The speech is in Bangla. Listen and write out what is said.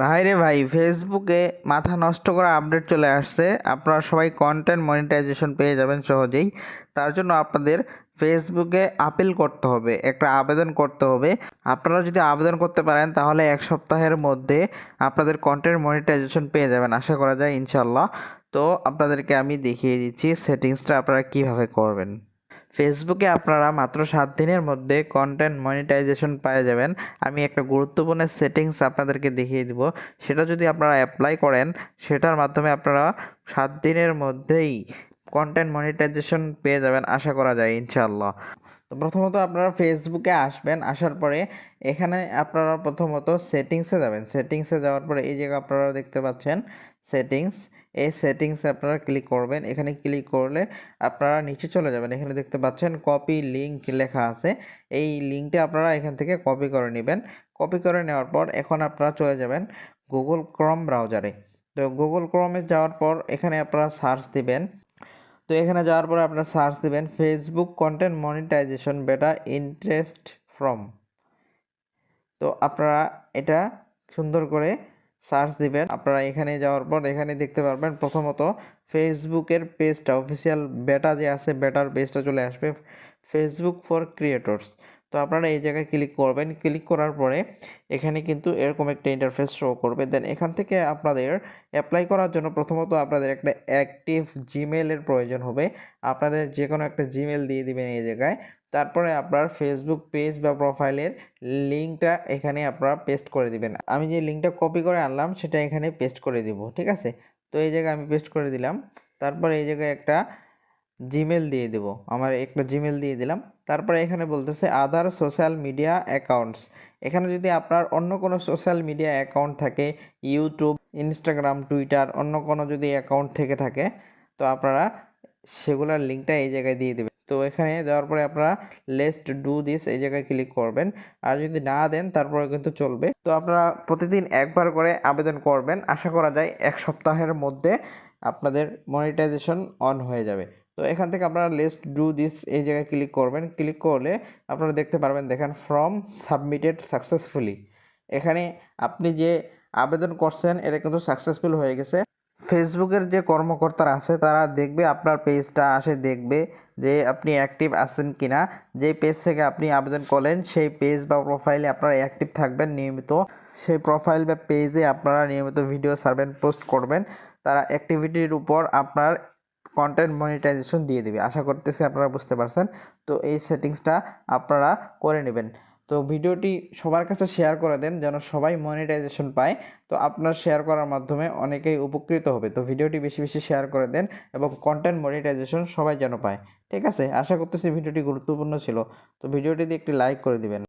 ভাই রে ভাই ফেসবুকে মাথা নষ্ট করা আপডেট চলে আসছে। আপনারা সবাই কন্টেন্ট মনিটাইজেশন পেয়ে যাবেন সহজেই। তার জন্য আপনাদের ফেসবুকে আপিল করতে হবে, একটা আবেদন করতে হবে। আপনারা যদি আবেদন করতে পারেন, তাহলে এক সপ্তাহের মধ্যে আপনাদের কন্টেন্ট মনিটাইজেশন পেয়ে যাবেন, আশা করা যায় ইনশাল্লাহ তো আপনাদেরকে আমি দেখিয়ে দিচ্ছি সেটিংসটা আপনারা কীভাবে করবেন। ফেসবুকে আপনারা মাত্র সাত দিনের মধ্যে কন্টেন্ট মনিটাইজেশন পেয়ে যাবেন। আমি একটা গুরুত্বপূর্ণ সেটিংস আপনাদেরকে দেখিয়ে দিব। সেটা যদি আপনারা অ্যাপ্লাই করেন, সেটার মাধ্যমে আপনারা সাত দিনের মধ্যেই কন্টেন্ট মনিটাইজেশন পেয়ে যাবেন আশা করা যায়, ইনশাআল্লাহ। তো প্রথমত আপনারা ফেসবুকে আসবেন, আসার পরে এখানে আপনারা প্রথমত সেটিংসে যাবেন। সেটিংসে যাওয়ার পরে এই জায়গা আপনারা দেখতে পাচ্ছেন সেটিংস এই সেটিংসে আপনারা ক্লিক করবেন। এখানে ক্লিক করলে আপনারা নিচে চলে যাবেন। এখানে দেখতে পাচ্ছেন কপি লিঙ্ক লেখা আছে। এই লিঙ্কটা আপনারা এখান থেকে কপি করে নেবেন। কপি করে নেওয়ার পর এখন আপনারা চলে যাবেন গুগল ক্রম ব্রাউজারে তো গুগল ক্রমে যাওয়ার পর এখানে আপনারা সার্চ দিবেন। তো এখানে যাওয়ার পরে আপনারা সার্চ দিবেন Facebook content monetisation beta interest from তো আপনারা এটা সুন্দর করে সার্চ দিবেন। আপনারা এখানে যাওয়ার পর এখানে দেখতে পারবেন প্রথমত ফেসবুকের পেজটা অফিসিয়াল বেটা যে আছে বেটার পেজটা চলে আসবে। Facebook for creators. তো আপনারা এই জায়গায় ক্লিক করবেন। ক্লিক করার পরে এখানে কিন্তু এরকম একটা ইন্টারফেস শো করবে। দেন এখান থেকে আপনাদের অ্যাপ্লাই করার জন্য প্রথমত আপনাদের একটা অ্যাক্টিভ জিমেলের প্রয়োজন হবে। আপনাদের যে কোনো একটা জিমেল দিয়ে দিবেন এই জায়গায়। তারপরে আপনার ফেসবুক পেজ বা প্রোফাইলের লিঙ্কটা এখানে আপনারা পেস্ট করে দিবেন। আমি যে লিঙ্কটা কপি করে আনলাম, সেটা এখানে পেস্ট করে দিব। ঠিক আছে? তো এই জায়গায় আমি পেস্ট করে দিলাম। তারপরে এই জায়গায় একটা জিমেল দিয়ে দেব। আমার একটা জিমেল দিয়ে দিলাম। তারপরে এখানে বলতেছে আদার সোশ্যাল মিডিয়া অ্যাকাউন্টস এখানে যদি আপনার অন্য কোনো সোশ্যাল মিডিয়া অ্যাকাউন্ট থাকে ইউটিউব ইনস্টাগ্রাম টুইটার অন্য কোনো যদি অ্যাকাউন্ট থেকে থাকে, তো আপনারা সেগুলোর লিঙ্কটা এই জায়গায় দিয়ে দেবেন। তো এখানে দেওয়ার পরে আপনারা লেস্ট ডু দিস এই জায়গায় ক্লিক করবেন। আর যদি না দেন তারপরে কিন্তু চলবে। তো আপনারা প্রতিদিন একবার করে আবেদন করবেন। আশা করা যায়, এক সপ্তাহের মধ্যে আপনাদের মনিটাইজেশন অন হয়ে যাবে। তো এখান থেকে আপনারা লেস্ট ডু দিস এই জায়গায় ক্লিক করবেন। ক্লিক করলে আপনারা দেখতে পারবেন, দেখেন ফর্ম সাবমিটেড সাকসেসফুলি এখানে আপনি যে আবেদন করছেন, এটা কিন্তু সাকসেসফুল হয়ে গেছে। ফেসবুকের যে কর্মকর্তারা আছে, তারা দেখবে আপনার পেজটা আসে, দেখবে যে আপনি অ্যাক্টিভ আছেন কিনা। যে পেজ থেকে আপনি আবেদন করলেন, সেই পেজ বা প্রোফাইলে আপনারা অ্যাক্টিভ থাকবেন নিয়মিত। সেই প্রোফাইল বা পেজে আপনারা নিয়মিত ভিডিও সার্ভেন পোস্ট করবেন। তারা অ্যাক্টিভিটির উপর আপনার কন্টেন্ট মনিটাইজেশন দিয়ে দেবে। আশা করতেছি আপনারা বুঝতে পারছেন। তো এই সেটিংসটা আপনারা করে নেবেন। তো ভিডিওটি সবার কাছে শেয়ার করে দেন, যেন সবাই মনিটাইজেশন পায়। তো আপনার শেয়ার করার মাধ্যমে অনেকেই উপকৃত হবে। তো ভিডিওটি বেশি বেশি শেয়ার করে দেন এবং কন্টেন্ট মনিটাইজেশন সবাই যেন পায়। ঠিক আছে? আশা করতেছি ভিডিওটি গুরুত্বপূর্ণ ছিল। তো ভিডিওটি দিয়ে একটি লাইক করে দিবেন।